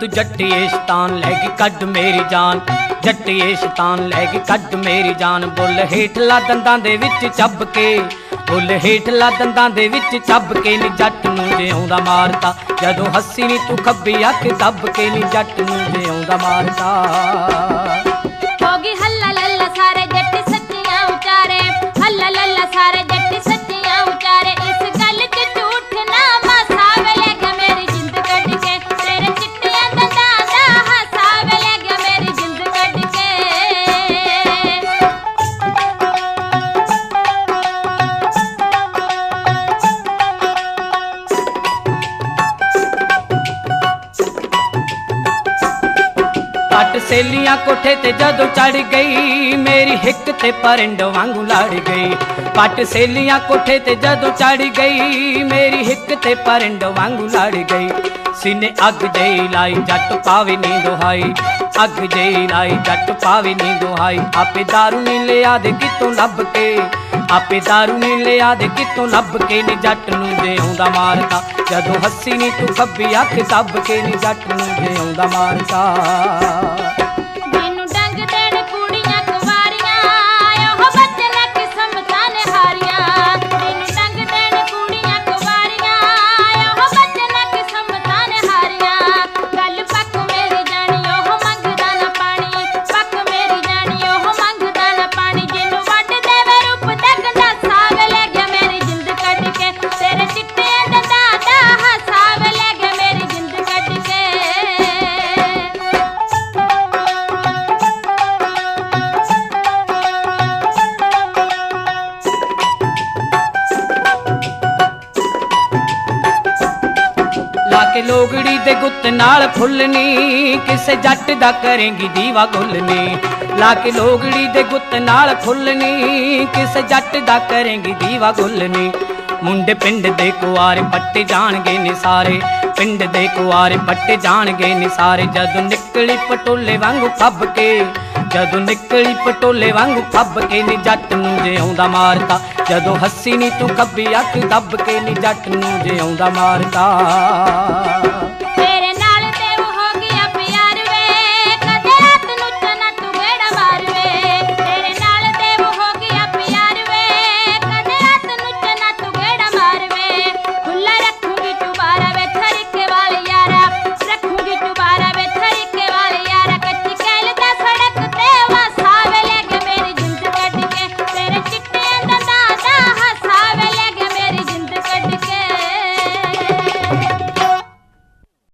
ਤੂੰ ਜੱਟੀਏ ਸ਼ਤਾਨ, ਲੈ ਕੇ ਕੱਢ ਮੇਰੀ ਜਾਨ। ਜੱਟੀਏ ਸ਼ਤਾਨ, ਲੈ ਕੇ ਕੱਢ ਮੇਰੀ ਜਾਨ। ਬੁੱਲ ਹੇਠਲਾ ਦੰਦਾਂ ਦੇ ਵਿੱਚ ਚੱਬ ਕੇ, ਬੁੱਲ ਹੇਠਲਾ ਦੰਦਾਂ ਦੇ ਵਿੱਚ ਚੱਬ ਕੇ ਨੀ ਜੱਟ ਨੂੰ ਜਿਉਂਦਾ ਮਾਰਤਾ ਜਦੋਂ ਹੱਸੀ ਨੀ ਤੂੰ ਖੱਬੀ ਅੱਖ ਦੱਬ ਕੇ ਨੀ ਜੱਟ ਨੂੰ ਜਿਉਂਦਾ ਮਾਰਤਾ ਸੇਲੀਆਂ ਕੋਠੇ ਤੇ ਜਦੋਂ ਚੜ ਗਈ, ਮੇਰੀ ਹਿੱਕ ਤੇ ਪਰਿੰਡ ਵਾਂਗੂ ਲੜ ਗਈ। ਪੱਟ ਸੇਲੀਆਂ ਕੋਠੇ ਤੇ ਜਦੋਂ ਚੜ ਗਈ, ਮੇਰੀ ਹਿੱਕ ਤੇ ਪਰਿੰਡ ਵਾਂਗੂ ਲੜ ਗਈ। ਸੀਨੇ ਅੱਗ ਜਈ ਲਾਈ, ਜੱਟ ਪਾਵੇ ਨੀ ਦੁਹਾਈ ਅੱਗ ਜਈ ਲਾਈ, ਜੱਟ ਪਾਵੇ ਨੀ ਦੁਹਾਈ ਆਪੇ ਦਾਰੂ ਨੀ ਲਿਆ ਦੇ ਕਿਤੋਂ ਲੱਭ ਕੇ। ਆਪੇ ਦਾਰੂ ਨੀ ਲਿਆ ਦੇ ਕਿਤੋਂ ਲੱਭ ਕੇ। ਨੀ ਜੱਟ ਨੂੰ ਜਿਉਂਦਾ ਮਾਰਦਾ ਜਦੋਂ ਹੱਸੀ ਨੀ ਤੂੰ ਖੱਬੀ ਅੱਖ ਦੱਬ ਕੇ, ਨੀ ਜੱਟ ਨੂੰ ਜਿਉਂਦਾ ਮਾਰਦਾ ਲਾ ਕੇ ਲੋਗੜੀ ਦੇ ਗੁੱਤ ਨਾਲ ਫੁੱਲਨੀ ਕਿਸੇ ਜੱਟ ਦਾ ਕਰੇਂਗੀ ਦੀਵਾ ਗੁੱਲਨੀ ਲਾ ਕੇ ਲੋਗੜੀ ਦੇ ਗੁੱਤ ਨਾਲ ਫੁੱਲਨੀ ਕਿਸੇ ਜੱਟ ਦਾ ਕਰੇਂਗੀ ਦੀਵਾ ਗੁੱਲਨੀ ਮੁੰਡੇ ਪਿੰਡ ਦੇ ਕੁਆਰੇ ਪੱਟੇ ਜਾਣਗੇ ਨੀ ਸਾਰੇ। ਪਿੰਡ ਦੇ ਕੁਆਰੇ ਪੱਟੇ ਜਾਣਗੇ ਨੀ ਸਾਰੇ। ਜਦੋਂ ਨਿਕਲੀ ਪਟੋਲੇ ਵਾਂਗੂ ਫੱਬ ਕੇ ਜਦੋਂ ਨਿਕਲੀ ਪਟੋਲੇ ਵਾਂਗੂ ਫੱਬ ਕੇ ਨੀ ਜੱਟ ਨੂੰ ਜਿਉਂਦਾ ਮਾਰਦਾ ਜਦੋਂ ਹੱਸੀ ਨੀ ਤੂੰ ਖੱਬੀ ਅੱਖ, ਦੱਬ ਕੇ ਨੀ ਜੱਟ ਨੂੰ ਜਿਉਂਦਾ ਮਾਰਦਾ